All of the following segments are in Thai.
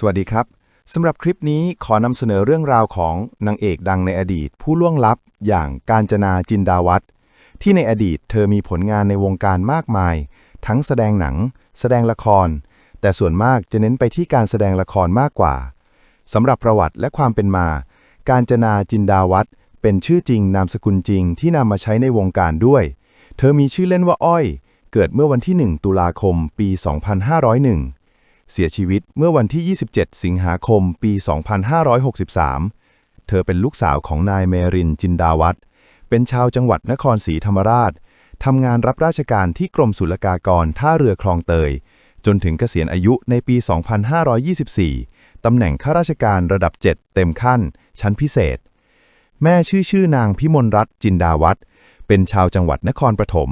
สวัสดีครับ สำหรับคลิปนี้ขอนำเสนอเรื่องราวของนางเอกดังในอดีต ผู้ล่วงลับอย่างกาญจนาจินดาวัฒน์ที่ในอดีตเธอมีผลงานในวงการมากมาย ทั้งแสดงหนัง แสดงละคร แต่ส่วนมากจะเน้นไปที่การแสดงละครมากกว่าสำหรับประวัติและความเป็นมา กาญจนาจินดาวัฒน์เป็นชื่อจริงนามสกุลจริงที่นำมาใช้ในวงการด้วย เธอมีชื่อเล่นว่าอ้อย เกิดเมื่อวันที่ 1 ตุลาคม ปี 2501 เสียชีวิตเมื่อวันที่ 27 สิงหาคม ปี 2563 เธอเป็นลูกสาวของนายเมรินจินดาวัฒน์เป็นชาวจังหวัดนครศรีธรรมราช ทำงานรับราชการที่กรมศุลกากรท่าเรือคลองเตย จนถึงเกษียณอายุในปี 2524 ตำแหน่งข้าราชการระดับ 7 เต็มขั้น ชั้นพิเศษ แม่ชื่อชื่อนางพิมลรัตน์จินดาวัฒน์เป็นชาวจังหวัดนครปฐม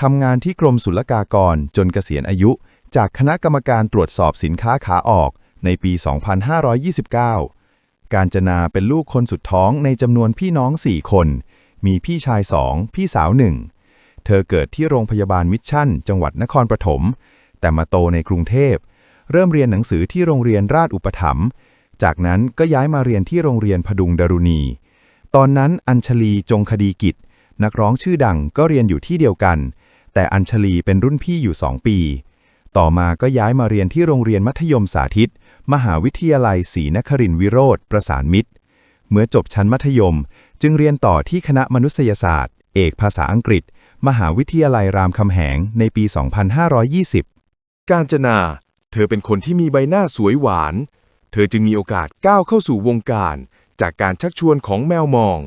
ทำงานที่กรมศุลกากรจนเกษียณอายุ จากคณะกรรมการตรวจสอบสินค้าขาออกในปี 2529 การจนาเป็นลูกคนสุดท้องในจำนวนพี่น้อง 4 คน มีพี่ชาย2พี่สาว1เธอเกิดที่โรงพยาบาลมิชชั่น จังหวัดนครปฐม แต่มาโตในกรุงเทพ เริ่มเรียนหนังสือที่โรงเรียนราชอุปถัมภ์ จากนั้นก็ย้ายมาเรียนที่โรงเรียนพดุงดารุณี ตอนนั้นอัญชลีจงคดีกิจ นักร้องชื่อดังก็เรียนอยู่ที่เดียวกัน แต่อัญชลีเป็นรุ่นพี่อยู่2ปี ต่อมาก็ย้ายมาเรียนที่โรงเรียนมัธยมสาธิต มหาวิทยาลัยศรีนครินทรวิโรธประสานมิตร เมื่อจบชั้นมัธยม จึงเรียนต่อที่คณะมนุษยศาสตร์ เอกภาษาอังกฤษ มหาวิทยาลัยรามคำแหงในปี 2520 กาญจนา เธอเป็นคนที่มีใบหน้าสวยหวาน เธอจึงมีโอกาสก้าวเข้าสู่วงการ จากการชักชวนของแมวมอง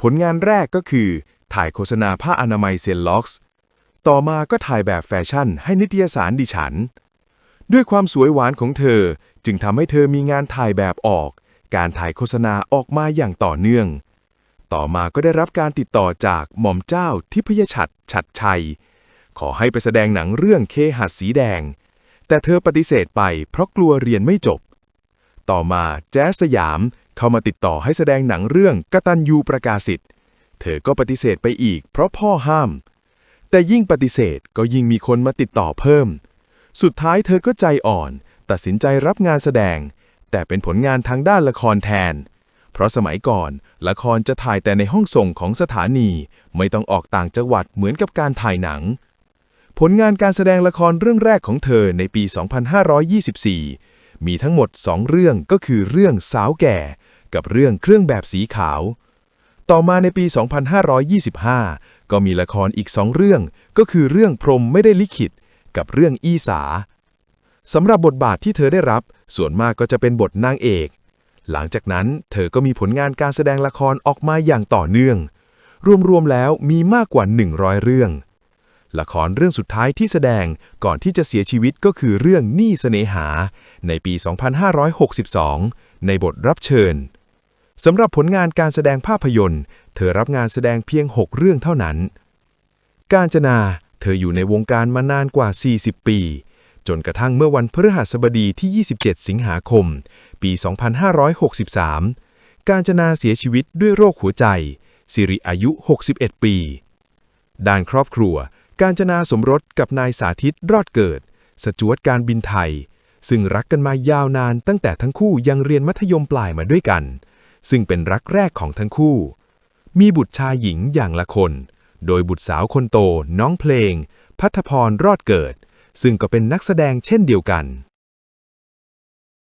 ผลงานแรกก็คือ ถ่ายโฆษณาผ้าอนามัยเซนล็อกซ์ ต่อมาก็ถ่ายแบบแฟชั่นให้นิตยสารดิฉัน ด้วยความสวยหวานของเธอจึงทำให้เธอมีงานถ่ายแบบออก การถ่ายโฆษณาออกมาอย่างต่อเนื่อง ต่อมาก็ได้รับการติดต่อจากหม่อมเจ้าทิพยชัดฉัดชัย ขอให้ไปแสดงหนังเรื่องเคหัดสีแดง แต่เธอปฏิเสธไปเพราะกลัวเรียนไม่จบ ต่อมาแจ๊สสยามเข้ามาติดต่อให้แสดงหนังเรื่องกตัญญูประกาศิทธิ์เธอก็ปฏิเสธไปอีกเพราะพ่อห้าม แต่ยิ่งปฏิเสธก็ยิ่งมีคนมาติดต่อเพิ่ม สุดท้ายเธอก็ใจอ่อน ตัดสินใจรับงานแสดง แต่เป็นผลงานทางด้านละครแทน เพราะสมัยก่อน ละครจะถ่ายแต่ในห้องส่งของสถานี ไม่ต้องออกต่างจังหวัดเหมือนกับการถ่ายหนัง ผลงานการแสดงละครเรื่องแรกของเธอในปี 2524 มีทั้งหมด 2 เรื่องก็คือเรื่องสาวแก่ กับเรื่องเครื่องแบบสีขาว ต่อมาในปี 2525 ก็มีละครอีกสองเรื่อง ก็คือเรื่องพรมไม่ได้ลิขิต กับเรื่องอีสาสำหรับบทบาทที่เธอได้รับ ส่วนมากก็จะเป็นบทนางเอก หลังจากนั้นเธอก็มีผลงานการแสดงละครออกมาอย่างต่อเนื่อง รวมๆแล้วมีมากกว่า 100 เรื่อง ละครเรื่องสุดท้ายที่แสดงก่อนที่จะเสียชีวิตก็คือเรื่องหนี้เสนหา ในปี 2562 ในบทรับเชิญ สำหรับผลงานการแสดงภาพยนตร์ เธอรับงานแสดงเพียง 6 เรื่องเท่านั้น การจนา เธออยู่ในวงการมานานกว่า 40 ปี จนกระทั่งเมื่อวันพฤหัสบดีที่ 27 สิงหาคม ปี 2563 การจนาเสียชีวิตด้วยโรคหัวใจ สิริอายุ 61 ปี ด้านครอบครัว การจนาสมรสกับนายสาธิตรอดเกิด สจวตการบินไทย ซึ่งรักกันมายาวนานตั้งแต่ทั้งคู่ยังเรียนมัธยมปลายมาด้วยกัน ซึ่งเป็นรักแรกของทั้งคู่ มีบุตรชายหญิงอย่างละคน โดยบุตรสาวคนโต น้องเพลง พัทพรรอดเกิด ซึ่งก็เป็นนักแสดงเช่นเดียวกัน